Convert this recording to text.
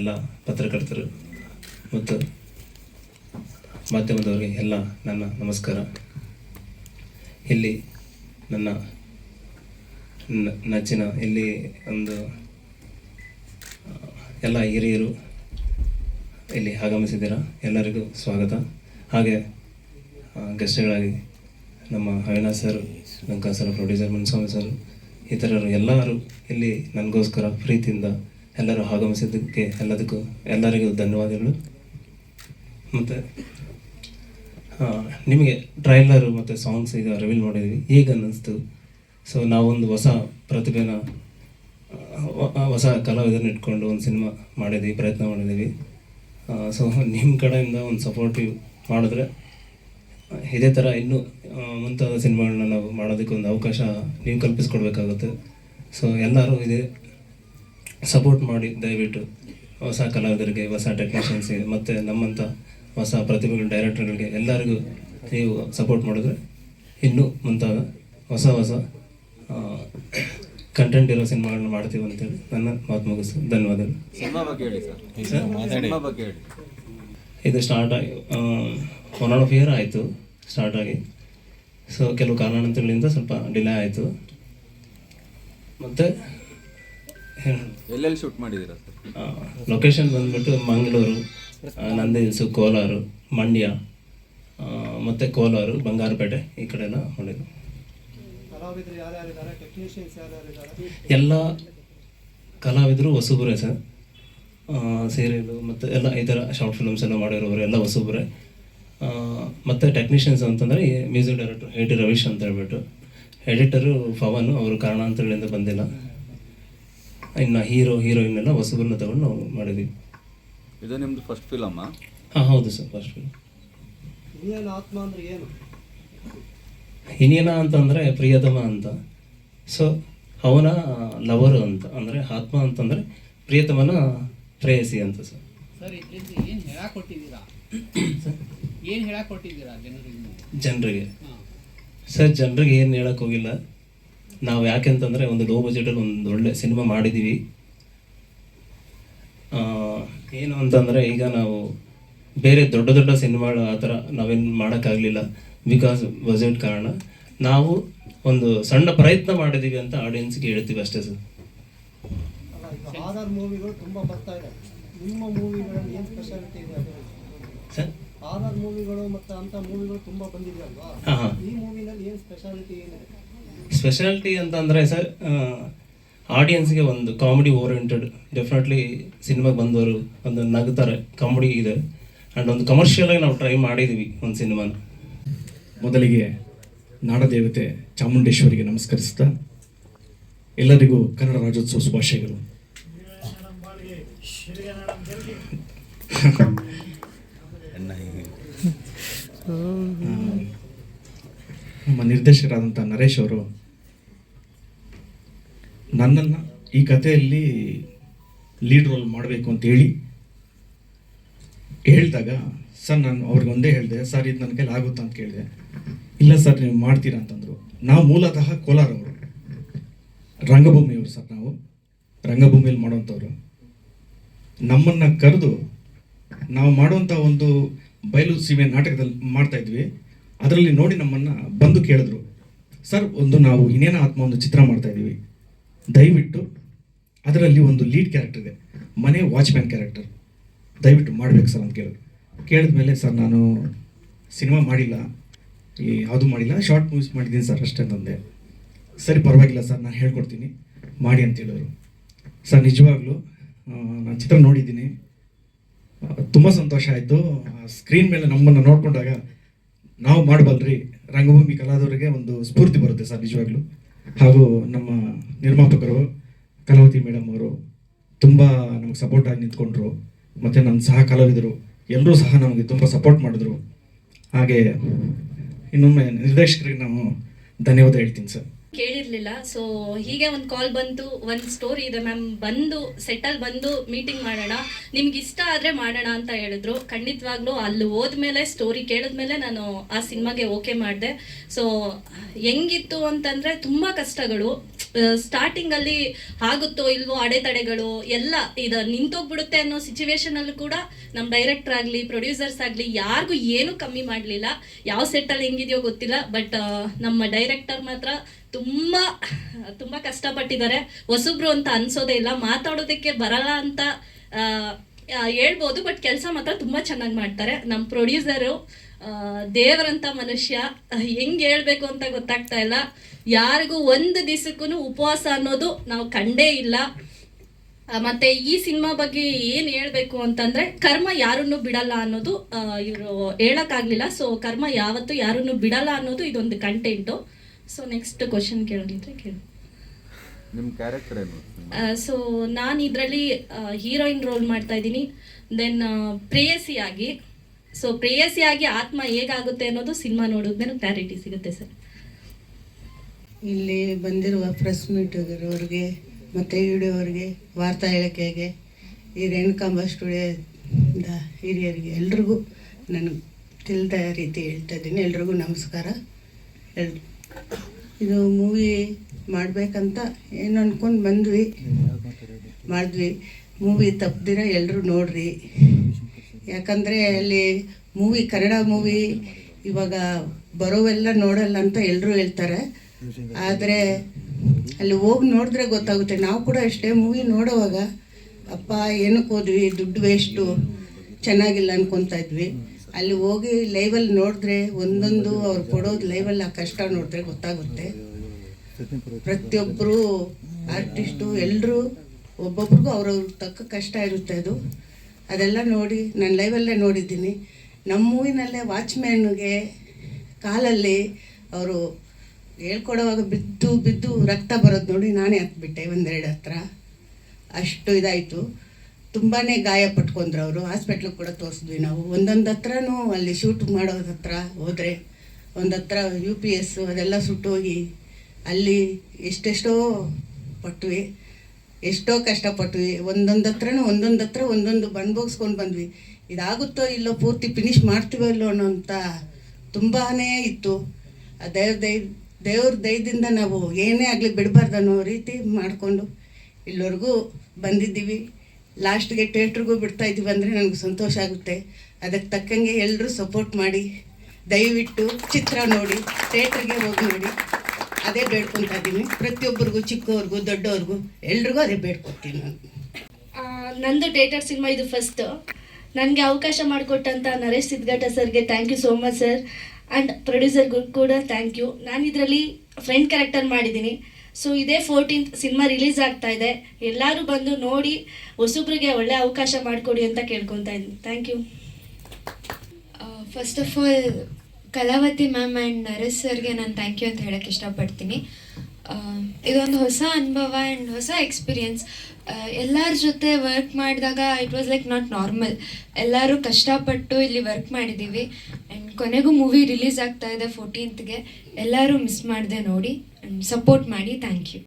ಎಲ್ಲ ಪತ್ರಕರ್ತರು ಮತ್ತು ಮಾಧ್ಯಮದವರಿಗೆ ಎಲ್ಲ ನನ್ನ ನಮಸ್ಕಾರ. ಇಲ್ಲಿ ನನ್ನ ನೆಚ್ಚಿನ, ಇಲ್ಲಿ ಒಂದು ಎಲ್ಲ ಹಿರಿಯರು ಇಲ್ಲಿ ಆಗಮಿಸಿದ್ದೀರಾ? ಎಲ್ಲರಿಗೂ ಸ್ವಾಗತ. ಹಾಗೆ ಗೆಸ್ಟ್ಗಳಾಗಿ ನಮ್ಮ Avinash sir, Lanka sir, producer Munswamy sir, ಇತರರು ಎಲ್ಲರೂ ಇಲ್ಲಿ ನನಗೋಸ್ಕರ ಪ್ರೀತಿಯಿಂದ ಎಲ್ಲರೂ ಆಗಮಿಸಿದ್ದಕ್ಕೆ ಎಲ್ಲದಕ್ಕೂ ಎಲ್ಲರಿಗೂ ಧನ್ಯವಾದಗಳು. ಮತ್ತು ನಿಮಗೆ ಟ್ರೈಲರು ಮತ್ತು ಸಾಂಗ್ಸ್ ಈಗ ರಿವೀಲ್ ಮಾಡಿದ್ವಿ ಈಗ ಅನ್ನಿಸ್ತು? ಸೊ ನಾವೊಂದು ಹೊಸ ಪ್ರತಿಭೆನ ಹೊಸ ಕಲಾವಿದರನ್ನ ಇಟ್ಕೊಂಡು ಒಂದು ಸಿನಿಮಾ ಮಾಡಿದ್ವಿ ಪ್ರಯತ್ನ ಮಾಡಿದ್ದೀವಿ. ಸೊ ನಿಮ್ಮ ಕಡೆಯಿಂದ ಒಂದು ಸಪೋರ್ಟಿವ್ ಮಾಡಿದ್ರೆ, ಇದೇ ಥರ ಇನ್ನೂ ಮುಂತಾದ ಸಿನಿಮಾಗಳನ್ನ ನಾವು ಮಾಡೋದಕ್ಕೆ ಒಂದು ಅವಕಾಶ ನೀವು ಕಲ್ಪಿಸ್ಕೊಡ್ಬೇಕಾಗುತ್ತೆ. ಸೊ ಎಲ್ಲರೂ ಇದೇ ಸಪೋರ್ಟ್ ಮಾಡಿ ದಯವಿಟ್ಟು ಹೊಸ ಕಲಾವಿದರಿಗೆ ಹೊಸ ಟೆಕ್ನಿಷಿಯನ್ಸ್ಗೆ ಮತ್ತು ನಮ್ಮಂಥ ಹೊಸ ಪ್ರತಿಭೆಗಳ ಡೈರೆಕ್ಟರ್ಗಳಿಗೆ ಎಲ್ಲರಿಗೂ ನೀವು ಸಪೋರ್ಟ್ ಮಾಡಿದ್ರೆ ಇನ್ನೂ ಮುಂತಾದ ಹೊಸ ಹೊಸ ಕಂಟೆಂಟ್ ಇರೋ ಸಿನಿಮಾಗಳನ್ನ ಮಾಡ್ತೀವಿ ಅಂತೇಳಿ ನನ್ನ ಮಾತು ಮುಗಿಸ್ತು. ಧನ್ಯವಾದಗಳು. ಇದು ಸ್ಟಾರ್ಟ್ ಆಗಿ ಒನ್ ಆಫ್ ಇಯರ್ ಆಯಿತು ಸ್ಟಾರ್ಟ್ ಆಗಿ. ಸೊ ಕೆಲವು ಕಾರಣಾಂತರಗಳಿಂದ ಸ್ವಲ್ಪ ಡಿಲೇ ಆಯಿತು. ಮತ್ತು ಎಲ್ಲೆಲ್ಲಿ ಶೂಟ್ ಮಾಡಿದ್ದೀರಾ ಸರ್? ಲೊಕೇಶನ್ ಬಂದ್ಬಿಟ್ಟು ಮಂಗಳೂರು ನಂದಿ ಹಿಲ್ಸು ಕೋಲಾರ ಮಂಡ್ಯ ಮತ್ತೆ ಕೋಲಾರ ಬಂಗಾರಪೇಟೆ ಈ ಕಡೆ ಎಲ್ಲ ಮಾಡಿದ್ದು ಎಲ್ಲ ಕಲಾವಿದರು ಹೊಸಬ್ರೆ ಸರ್. ಸೀರಿಯಲು ಮತ್ತು ಎಲ್ಲ ಈ ಥರ ಶಾರ್ಟ್ ಫಿಲ್ಮ್ಸ್ ಎಲ್ಲ ಮಾಡಿರೋರು ಎಲ್ಲ ಹೊಸಬ್ರೆ. ಮತ್ತು ಮತ್ತೆ ಟೆಕ್ನಿಷಿಯನ್ಸ್ ಅಂತಂದರೆ music director A T Ravish ಅಂತ ಹೇಳ್ಬಿಟ್ಟು. ಎಡಿಟರು ಪವನ್ ಅವರು ಕಾರಣಾಂತರಗಳಿಂದ ಬಂದಿಲ್ಲ. ಇನ್ನು ಹೀರೋ ಹೀರೋಯಿನ್ ಎಲ್ಲ ಹೊಸಬರನ್ನ ತಗೊಂಡು ನಾವು ಮಾಡಿದ್ವಿ. ಇದು ನಿಮ್ದು ಫಸ್ಟ್ ಫಿಲಮ್ ಹಾಂ ಹೌದು ಸರ್ ಫಸ್ಟ್ ಫಿಲಮ್ ಇಂಡಿಯನ್ ಆತ್ಮ ಅಂದ್ರೆ ಏನು? ಹಿನಿಯನ ಅಂತಂದರೆ ಪ್ರಿಯತಮ ಅಂತ. ಸೊ ಅವನ ಲವರು ಅಂತ ಅಂದರೆ ಆತ್ಮ ಅಂತಂದರೆ ಪ್ರಿಯತಮನ ಪ್ರೇಯಸಿ ಅಂತ ಸರ್. ಸರ್ ಇದರಿಂದ ಏನು ಹೇಳಕ್ ಕೊಟ್ಟಿದ್ದೀರಾ? ಏನು ಹೇಳಕ್ ಕೊಟ್ಟಿದ್ದೀರಾ ಜನರಿಗೆ? ಜನರಿಗೆ? ಸರ್ ಜನರಿಗೆ ಏನು ಹೇಳಕ್ ಹೋಗಿಲ್ಲ. ನಾವು ಯಾಕೆಂತಂದರೆ ಒಂದು ಲೋ ಬಜೆಟಲ್ಲಿ ಒಂದು ಒಳ್ಳೆ ಸಿನಿಮಾ ಮಾಡಿದ್ದೀವಿ ಏನು ಅಂತಂದರೆ ಈಗ ನಾವು ಬೇರೆ ದೊಡ್ಡ ದೊಡ್ಡ ಸಿನಿಮಾಗಳು ಆ ಥರ ನಾವೇನು ಮಾಡೋಕ್ಕಾಗಲಿಲ್ಲ ಬಿಕಾಸ್ ಬಜೆಟ್ ಕಾರಣ. ನಾವು ಒಂದು ಸಣ್ಣ ಪ್ರಯತ್ನ ಮಾಡಿದ್ದೀವಿ ಅಂತ ಆಡಿಯನ್ಸ್ಗೆ ಹೇಳ್ತೀವಿ ಅಷ್ಟೇ ಸರ್. ಸರ್? ಹಾರರ್ ಮೂವಿಗಳು ಮತ್ತು ಅಂತ ಮೂವಿಗಳು ತುಂಬಾ ಬಂದಿದೆ ಅಲ್ವಾ? ಈ ಮೂವಿನಲ್ಲಿ ಏನು ಸ್ಪೆಷಾಲಿಟಿ ಏನಿದೆ? ಸ್ಪೆಷಾಲಿಟಿ ಅಂತ ಅಂದರೆ ಸರ್ ಆಡಿಯನ್ಸ್ಗೆ ಒಂದು ಕಾಮಿಡಿ ಓರಿಯೆಂಟೆಡ್ ಡೆಫಿನೆಟ್ಲಿ ಸಿನಿಮಾಗೆ ಬಂದವರು ಒಂದು ನಗ್ತಾರೆ ಕಾಮಿಡಿ ಇದೆ ಆ್ಯಂಡ್ ಒಂದು ಕಮರ್ಷಿಯಲಾಗಿ ನಾವು ಟ್ರೈ ಮಾಡಿದ್ದೀವಿ ಒಂದು ಸಿನಿಮಾನ ಮೊದಲಿಗೆ ನಾಡದೇವತೆ ಚಾಮುಂಡೇಶ್ವರಿಗೆ ನಮಸ್ಕರಿಸ್ತಾ ಎಲ್ಲರಿಗೂ ಕನ್ನಡ ರಾಜ್ಯೋತ್ಸವ ಶುಭಾಶಯಗಳು ನಮ್ಮ ನಿರ್ದೇಶಕರಾದಂಥ ನರೇಶ್ ಅವರು, ನನ್ನನ್ನು ಈ ಕಥೆಯಲ್ಲಿ ಲೀಡ್ ರೋಲ್ ಮಾಡಬೇಕು ಅಂತ ಹೇಳಿ ಹೇಳಿದಾಗ, ಸರ್, ನಾನು ಅವ್ರಿಗೆ ಒಂದೇ ಹೇಳಿದೆ, ಸರ್, ಇದು ನನ್ನ ಕೈಲಿ ಆಗುತ್ತಾ ಅಂತ ಕೇಳಿದೆ. ಇಲ್ಲ ಸರ್, ನೀವು ಮಾಡ್ತೀರಾ ಅಂತಂದರು. ನಾವು ಮೂಲತಃ ಕೋಲಾರವರು ರಂಗಭೂಮಿಯವರು ಸರ್ ನಾವು, ರಂಗಭೂಮಿಯಲ್ಲಿ ಮಾಡೋವಂಥವ್ರು. ನಮ್ಮನ್ನು ಕರೆದು ನಾವು ಮಾಡುವಂಥ ಒಂದು ಬಯಲು ಸೀಮೆ ನಾಟಕದಲ್ಲಿ ಮಾಡ್ತಾ ಇದ್ವಿ. ಅದರಲ್ಲಿ ನೋಡಿ ನಮ್ಮನ್ನು ಬಂದು ಕೇಳಿದ್ರು, ಸರ್, ಒಂದು ನಾವು ಇನ್ನೇನ ಆತ್ಮ ಒಂದು ಚಿತ್ರ ಮಾಡ್ತಾ ಇದ್ದೀವಿ. ದಯವಿಟ್ಟು ಅದರಲ್ಲಿ ಒಂದು ಲೀಡ್ ಕ್ಯಾರೆಕ್ಟರ್ ಇದೆ, ಮನೆ ವಾಚ್ಮ್ಯಾನ್ ಕ್ಯಾರೆಕ್ಟರ್. ದಯವಿಟ್ಟು ಮಾಡ್ಬೇಕು ಸರ್ ಅಂತ ಕೇಳಿದ್ರು. ಕೇಳಿದ್ಮೇಲೆ ಸರ್, ನಾನು ಸಿನಿಮಾ ಮಾಡಿಲ್ಲ, ಈ ಯಾವುದು ಮಾಡಿಲ್ಲ, ಶಾರ್ಟ್ ಮೂವೀಸ್ ಮಾಡಿದ್ದೀನಿ ಸರ್ ಅಷ್ಟೇ ಅಂತಂದೆ ಸರಿ, ಪರವಾಗಿಲ್ಲ ಸರ್, ನಾನು ಹೇಳ್ಕೊಡ್ತೀನಿ, ಮಾಡಿ ಅಂತ ಹೇಳಿದ್ರು. ಸರ್, ನಿಜವಾಗ್ಲೂ ನಾನು ಚಿತ್ರ ನೋಡಿದ್ದೀನಿ. ತುಂಬ ಸಂತೋಷ ಆಯಿತು. ಸ್ಕ್ರೀನ್ ಮೇಲೆ ನಮ್ಮನ್ನು ನೋಡಿಕೊಂಡಾಗ ನಾವು ಮಾಡಬಲ್ರಿ. ರಂಗಭೂಮಿ ಕಲಾದವರಿಗೆ ಒಂದು ಸ್ಫೂರ್ತಿ ಬರುತ್ತೆ ಸರ್, ನಿಜವಾಗ್ಲೂ. ಹಾಗೂ ನಮ್ಮ ನಿರ್ಮಾಪಕರು ಕಲಾವತಿ ಮೇಡಮ್ ಅವರು ತುಂಬ ನಮಗೆ ಸಪೋರ್ಟ್ ಆಗಿ ನಿಂತ್ಕೊಂಡ್ರು. ಮತ್ತು ನನ್ನ ಸಹ ಕಲಾವಿದರು ಎಲ್ಲರೂ ಸಹ ನಮಗೆ ತುಂಬ ಸಪೋರ್ಟ್ ಮಾಡಿದ್ರು. ಹಾಗೆ ಇನ್ನೊಮ್ಮೆ ನಿರ್ದೇಶಕರಿಗೆ ನಾವು ಧನ್ಯವಾದ ಹೇಳ್ತೀನಿ ಸರ್. ಕೇಳಿರ್ಲಿಲ್ಲ. ಸೊ ಹೀಗೆ ಒಂದು ಕಾಲ್ ಬಂತು, ಒಂದು ಸ್ಟೋರಿ ಇದೆ ಮ್ಯಾಮ್ ಬಂದು ಸೆಟಲ್ ಬಂದು ಮೀಟಿಂಗ್ ಮಾಡೋಣ. ನಿಮ್ಗೆ ಇಷ್ಟ ಆದರೆ ಮಾಡೋಣ ಅಂತ ಹೇಳಿದ್ರು. ಖಂಡಿತವಾಗ್ಲೂ ಅಲ್ಲಿ ಹೋದ್ಮೇಲೆ ಸ್ಟೋರಿ ಕೇಳಿದ್ಮೇಲೆ ನಾನು ಆ ಸಿನಿಮಾಗೆ ಓಕೆ ಮಾಡಿದೆ. ಸೊ ಹೆಂಗಿತ್ತು ಅಂತಂದರೆ ತುಂಬ ಕಷ್ಟಗಳು. ಸ್ಟಾರ್ಟಿಂಗಲ್ಲಿ ಆಗುತ್ತೋ ಇಲ್ವೋ ಅಡೆತಡೆಗಳು ಎಲ್ಲ ಇದು ನಿಂತೋಗ್ಬಿಡುತ್ತೆ ಅನ್ನೋ ಸಿಚುವೇಶನಲ್ಲೂ ಕೂಡ ನಮ್ಮ ಡೈರೆಕ್ಟರ್ ಆಗಲಿ ಪ್ರೊಡ್ಯೂಸರ್ಸ್ ಆಗಲಿ ಯಾರಿಗೂ ಏನೂ ಕಮ್ಮಿ ಮಾಡಲಿಲ್ಲ. ಯಾವ ಸೆಟ್ಟಲ್ಲಿ ಹೆಂಗಿದೆಯೋ ಗೊತ್ತಿಲ್ಲ. ಬಟ್ ನಮ್ಮ ಡೈರೆಕ್ಟರ್ ಮಾತ್ರ ತುಂಬ ತುಂಬ ಕಷ್ಟಪಟ್ಟಿದ್ದಾರೆ. ಹೊಸಬ್ರು ಅಂತ ಅನ್ಸೋದೇ ಇಲ್ಲ. ಮಾತಾಡೋದಕ್ಕೆ ಬರಲ್ಲ ಅಂತ ಹೇಳ್ಬೋದು ಬಟ್ ಕೆಲಸ ಮಾತ್ರ ತುಂಬ ಚೆನ್ನಾಗಿ ಮಾಡ್ತಾರೆ. ನಮ್ಮ ಪ್ರೊಡ್ಯೂಸರು ದೇವರಂತ ಮನುಷ್ಯ, ಹೆಂಗೆ ಹೇಳ್ಬೇಕು ಅಂತ ಗೊತ್ತಾಗ್ತಾ ಇಲ್ಲ. ಯಾರಿಗೂ ಒಂದು ದಿವಸಕ್ಕೂ ಉಪವಾಸ ಅನ್ನೋದು ನಾವು ಕಂಡೇ ಇಲ್ಲ. ಮತ್ತೆ ಈ ಸಿನಿಮಾ ಬಗ್ಗೆ ಏನು ಹೇಳಬೇಕು ಅಂತಂದ್ರೆ, ಕರ್ಮ ಯಾರನ್ನು ಬಿಡಲ್ಲ ಅನ್ನೋದು ಇವರು ಹೇಳಕ್ಕಾಗ್ಲಿಲ್ಲ. ಸೊ ಕರ್ಮ ಯಾವತ್ತೂ ಯಾರನ್ನು ಬಿಡಲ್ಲ ಅನ್ನೋದು ಇದೊಂದು ಕಂಟೆಂಟು ಸೊ ನೆಕ್ಸ್ಟ್ ಕ್ವಶನ್ ಕೇಳೋದಿದ್ರೆ ಕೇಳಿ. ನಿಮ್ಮ ಕ್ಯಾರೆಕ್ಟರ್ ಏನು? ಸೊ ನಾನು ಇದರಲ್ಲಿ ಹೀರೋಯಿನ್ ರೋಲ್ ಮಾಡ್ತಾ ಇದ್ದೀನಿ. ದೆನ್ ಪ್ರೇಯಸಿಯಾಗಿ. ಸೊ ಪ್ರೇಯಸಿಯಾಗಿ ಆತ್ಮ ಹೇಗಾಗುತ್ತೆ ಅನ್ನೋದು ಸಿನಿಮಾ ನೋಡಿದ್ಮೇಲೆ ಕ್ಲಾರಿಟಿ ಸಿಗುತ್ತೆ ಸರ್. ಇಲ್ಲಿ ಬಂದಿರುವ ಪ್ರೆಸ್ ಮೀಟ್ಗೆ ಮತ್ತು ವಿಡಿಯೋವ್ರಿಗೆ ವಾರ್ತಾ ಹೇಳಿಕೆಗೆ ಈ ರೇಣುಕಾಂಬ ಸ್ಟುಡಿಯೋದ ಹಿರಿಯರಿಗೆ ಎಲ್ರಿಗೂ ನಾನು ತಿಳಿದ ರೀತಿ ಹೇಳ್ತಾ ಇದ್ದೀನಿ. ಎಲ್ರಿಗೂ ನಮಸ್ಕಾರ. ಎಲ್ ಇದು ಮೂವಿ ಮಾಡಬೇಕಂತ ಏನು ಅನ್ಕೊಂಡು ಬಂದ್ವಿ. ಮಾಡಿದ್ವಿ. ಮೂವಿ ತಪ್ಪದಿರ ಎಲ್ಲರೂ ನೋಡ್ರಿ. ಯಾಕಂದರೆ ಅಲ್ಲಿ ಮೂವಿ ಕನ್ನಡ ಮೂವಿ ಇವಾಗ ಬರೋವೆಲ್ಲ ನೋಡಲ್ಲ ಅಂತ ಎಲ್ಲರೂ ಹೇಳ್ತಾರೆ. ಆದರೆ ಅಲ್ಲಿ ಹೋಗಿ ನೋಡಿದ್ರೆ ಗೊತ್ತಾಗುತ್ತೆ. ನಾವು ಕೂಡ ಅಷ್ಟೇ ಮೂವಿ ನೋಡೋವಾಗ, ಅಪ್ಪ, ಏನಕ್ಕೆ ಹೋದ್ವಿ? ದುಡ್ಡು ವೇಸ್ಟು ಚೆನ್ನಾಗಿಲ್ಲ ಅನ್ಕೊತಾ ಇದ್ವಿ. ಅಲ್ಲಿ ಹೋಗಿ ಲೈವಲ್ಲಿ ನೋಡಿದ್ರೆ ಒಂದೊಂದು ಅವ್ರು ಕೊಡೋದು ಲೈವಲ್ಲಿ ಆ ಕಷ್ಟ ನೋಡಿದ್ರೆ ಗೊತ್ತಾಗುತ್ತೆ. ಪ್ರತಿಯೊಬ್ಬರು ಆರ್ಟಿಸ್ಟು ಎಲ್ಲರೂ ಒಬ್ಬೊಬ್ರಿಗೂ ಅವ್ರವ್ರ ತಕ್ಕ ಕಷ್ಟ ಇರುತ್ತೆ ಅದು. ಅದೆಲ್ಲ ನೋಡಿ ನಾನು ಲೈವಲ್ಲೇ ನೋಡಿದ್ದೀನಿ. ನಮ್ಮ ಮೂವಿನಲ್ಲೇ ವಾಚ್ಮ್ಯಾನ್ಗೆ ಕಾಲಲ್ಲಿ ಅವರು ಹೇಳ್ಕೊಡೋವಾಗ ಬಿದ್ದು ಬಿದ್ದು ರಕ್ತ ಬರೋದು ನೋಡಿ ನಾನೇ ಹತ್ಬಿಟ್ಟೆ ಒಂದೆರಡು ಹತ್ರ. ಅಷ್ಟು ಇದಾಯಿತು. ತುಂಬಾ ಗಾಯ ಪಟ್ಕೊಂಡ್ರು ಅವರು. ಹಾಸ್ಪಿಟ್ಲಿಗೆ ಕೂಡ ತೋರಿಸಿದ್ವಿ ನಾವು. ಒಂದೊಂದು ಅಲ್ಲಿ ಶೂಟ್ ಮಾಡೋದತ್ರ ಹೋದರೆ, ಒಂದು ಹತ್ರ ಯು ಪಿ ಎಸ್ ಅದೆಲ್ಲ ಸುಟ್ಟೋಗಿ ಅಲ್ಲಿ ಎಷ್ಟೆಷ್ಟೋ ಪಟ್ವಿ, ಎಷ್ಟೋ ಕಷ್ಟಪಟ್ವಿ. ಒಂದೊಂದು ಹತ್ರನೂ ಒಂದೊಂದು ಹತ್ರ ಒಂದೊಂದು ಬಂದ್ವಿ. ಇದಾಗುತ್ತೋ ಇಲ್ಲೋ ಪೂರ್ತಿ ಫಿನಿಶ್ ಮಾಡ್ತೀವೋ ಇಲ್ಲೋ ಅನ್ನೋಂಥ ತುಂಬಾ ಇತ್ತು. ಆ ದೇವ್ರ ದೈ, ದೇವ್ರ ದಯದಿಂದ ನಾವು ಏನೇ ಆಗಲಿ ಬಿಡಬಾರ್ದು ಅನ್ನೋ ರೀತಿ ಮಾಡಿಕೊಂಡು ಇಲ್ಲಿವರೆಗೂ ಬಂದಿದ್ದೀವಿ. ಲಾಸ್ಟ್ಗೆ ಥಿಯೇಟ್ರಿಗೂ ಬಿಡ್ತಾ ಇದ್ದೀವಿ ಅಂದರೆ ನನಗೆ ಸಂತೋಷ ಆಗುತ್ತೆ. ಅದಕ್ಕೆ ತಕ್ಕಂಗೆ ಎಲ್ಲರೂ ಸಪೋರ್ಟ್ ಮಾಡಿ, ದಯವಿಟ್ಟು ಚಿತ್ರ ನೋಡಿ, ಥಿಯೇಟ್ರಿಗೆ ಹೋಗಿ ನೋಡಿ. ಅದೇ ಬೇಡ್ಕೊತಾ ಇದ್ದೀನಿ ಪ್ರತಿಯೊಬ್ಬರಿಗೂ, ಚಿಕ್ಕವ್ರಿಗೂ, ದೊಡ್ಡವ್ರಿಗೂ ಎಲ್ರಿಗೂ ಅದೇ ಬೇಡ್ಕೊತೀನಿ ನಾನು. ನಂದು ಥಿಯೇಟರ್ ಸಿನಿಮಾ ಇದು ಫಸ್ಟ್ ನನಗೆ ಅವಕಾಶ ಮಾಡಿಕೊಟ್ಟಂಥ ನರೇಶ್ ಸಿದ್ಗಟ್ಟ ಸರ್ಗೆ thank you so much sir and ಪ್ರೊಡ್ಯೂಸರ್ಗೂ ಕೂಡ ಥ್ಯಾಂಕ್ ಯು ನಾನು ಇದರಲ್ಲಿ ಫ್ರೆಂಡ್ ಕ್ಯಾರೆಕ್ಟರ್ ಮಾಡಿದ್ದೀನಿ. ಸೊ ಇದೇ ಫೋರ್ಟೀನ್ತ್ ಸಿನಿಮಾ ರಿಲೀಸ್ ಆಗ್ತಾ ಇದೆ. ಎಲ್ಲರೂ ಬಂದು ನೋಡಿ ಹೊಸಬ್ರಿಗೆ ಒಳ್ಳೆ ಅವಕಾಶ ಮಾಡಿಕೊಡಿ ಅಂತ ಕೇಳ್ಕೊತಾ ಇದ್ದೀನಿ. Thank you first of all Kalavathi ma'am and Naresh ಸರ್ಗೆ ನಾನು ಥ್ಯಾಂಕ್ ಯು ಅಂತ ಹೇಳಕ್ಕೆ ಇಷ್ಟಪಡ್ತೀನಿ. ಆ, ಇದೊಂದು ಹೊಸ ಅನುಭವ ಆ್ಯಂಡ್ ಹೊಸ ಎಕ್ಸ್ಪೀರಿಯನ್ಸ್ ಎಲ್ಲರ ಜೊತೆ ವರ್ಕ್ ಮಾಡಿದಾಗ it was like not normal ಎಲ್ಲರೂ ಕಷ್ಟಪಟ್ಟು ಇಲ್ಲಿ ವರ್ಕ್ ಮಾಡಿದ್ದೀವಿ ಕೊನೆಗೂ ಮೂವಿ ರಿಲೀಸ್ ಆಗ್ತಾ ಇದೆ ಫೋರ್ಟೀನ್ತ್ಗೆ ಎಲ್ಲರೂ ಮಿಸ್ ಮಾಡದೆ ನೋಡಿ ಆ್ಯಂಡ್ ಸಪೋರ್ಟ್ ಮಾಡಿ. Thank you